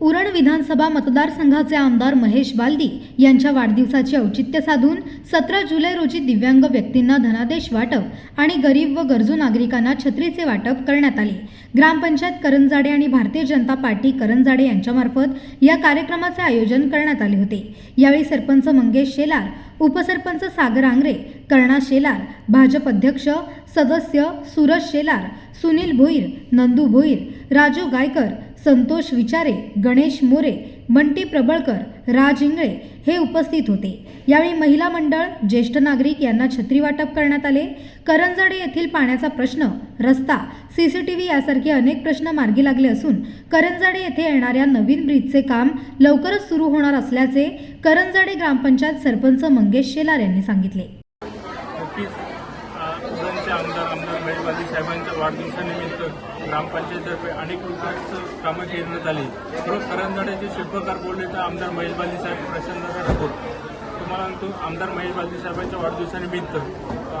उरण विधानसभा मतदारसंघाचे आमदार महेश बालदी यांच्या वाढदिवसाचे औचित्य साधून सतरा जुलै रोजी दिव्यांग व्यक्तींना धनादेश वाटप आणि गरीब व गरजू नागरिकांना छत्रीचे वाटप करण्यात आले. ग्रामपंचायत करंजाडे आणि भारतीय जनता पार्टी करंजाडे यांच्यामार्फत या कार्यक्रमाचे आयोजन करण्यात आले होते. यावेळी सरपंच मंगेश शेलार उपसरपंच सागर आंग्रे कर्णा शेलार भाजप अध्यक्ष सदस्य सूरज शेलार सुनील भोईर नंदू भोईर राजू गायकर संतोष विचारे गणेश मोरे बंटी प्रबळकर राज इंगळे हे उपस्थित होते. यावेळी महिला मंडळ ज्येष्ठ नागरिक यांना छत्री वाटप करण्यात आले. करंजाडे येथील पाण्याचा प्रश्न रस्ता सी सी टी व्ही यासारखे अनेक प्रश्न मार्गी लागले असून करंजाडे येथे येणाऱ्या नवीन ब्रिजचे काम लवकरच सुरू होणार असल्याचे करंजाडे ग्रामपंचायत सरपंच मंगेश शेलार यांनी सांगितले. नक्कीच आमदार आमदार महेशबाजी साहेबांच्या वाढदिवसानिमित्त ग्रामपंचायततर्फे अनेक विकास कामं करण्यात आली खरं करंजाड्याचे शिल्पकार बोलले तर आमदार महेशबाजी साहेब प्रसन्न राठोड तुम्हाला सांगतो आमदार महेशबाजी साहेबांच्या वाढदिवसानिमित्त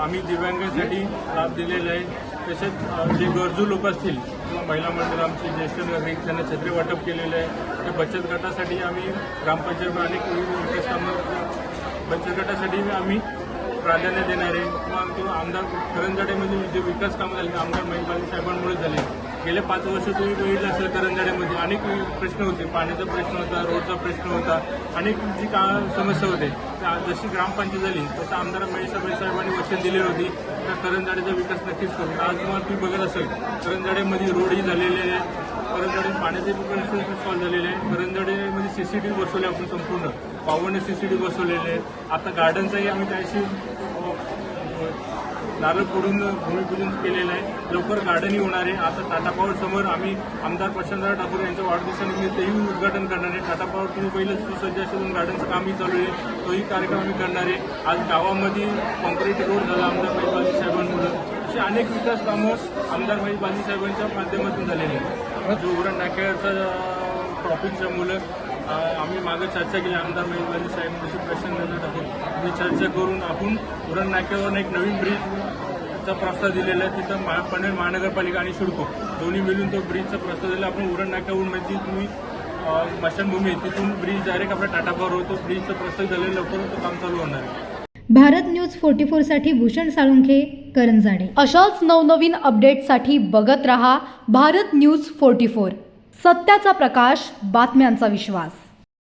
आम्ही दिव्यांगांसाठी लाभ दिलेले आहे. तसेच जे गरजू लोक असतील किंवा महिला मंडळ आमचे ज्येष्ठ नागरिक त्यांना छत्री वाटप केलेलं आहे. ते बचत गटासाठी आम्ही ग्रामपंचायत अनेक विकास कामं बचत गटासाठी आम्ही प्राधान्य देणारे किंवा तो आमदार करंजाड्यामध्ये जे विकास कामं झाले आमदार महिपाल साहेबांमुळे झाले. गेले पाच वर्ष तुम्ही बघितलं असेल करंजाड्यामध्ये अनेक प्रश्न होते. पाण्याचा प्रश्न होता रोडचा प्रश्न होता अनेक जी का समस्या होते. त्या जशी ग्रामपंचायत झाली तसं आमदार महेशबाई साहेबांनी वचन दिली होती तर करंजाड्याचा विकास नक्कीच करू. आज तुम्हाला तुम्ही बघत असेल करंजाड्यामध्ये रोडही झालेले आहे. करंजाडे पाण्याचे प्रश्न सॉल्व्ह झालेले आहे. करंजाडेमध्ये सी सी बसवले आपण संपूर्ण. पावणे सी सी बसवलेले आहेत. आता गार्डनचाही आम्ही त्याशी नारळ फोडून भूमिपूजन केलेलं आहे. लवकर गार्डनही होणार आहे. आता टाटा पॉवर समोर आम्ही आमदार प्रशांतराव ठाकूर यांच्या तेही उद्घाटन करणार आहे. टाटा पॉवर तुम्ही पहिलं सुसज्ज असून गार्डनचं कामही चालू आहे. तोही कार्यक्रम आम्ही करणार आहे. आज गावामध्ये कॉन्क्रीट रोड झाला आमदार महेशबाजी साहेबांमुळं. अशी अनेक विकास कामं आमदार महेश बाजी साहेबांच्या माध्यमातून झालेली आहेत. जो उरण नाक्याचा टॉपिकच्या मुलं आम्ही मागे चर्चा केली आमदार महेश बाजी साहेब जशी प्रश्न टाकून मी चर्चा करून आपण उरण नाक्यावर एक नवीन ब्रिज ब्रिजचा प्रस्ताव दिलेला आहे तिथं महा पनवेल महानगरपालिका आणि शुल्को दोन्ही मिळून तो ब्रिजचा प्रस्ताव दिला आपण उरण नाक्यावरून म्हणजे तुम्ही स्मशानभूमी आहे तिथून ब्रिज डायरेक्ट आपल्या टाटापावर होतो. ब्रिजचा प्रस्ताव झालेला लवकरच तो काम चालू होणार आहे. भारत न्यूज फोर्टी फोरसाठी भूषण साळुंखे करंजाडे अशाच नवनवीन अपडेटसाठी बघत रहा भारत न्यूज फोर्टी फोर. सत्याचा प्रकाश बातम्यांचा विश्वास.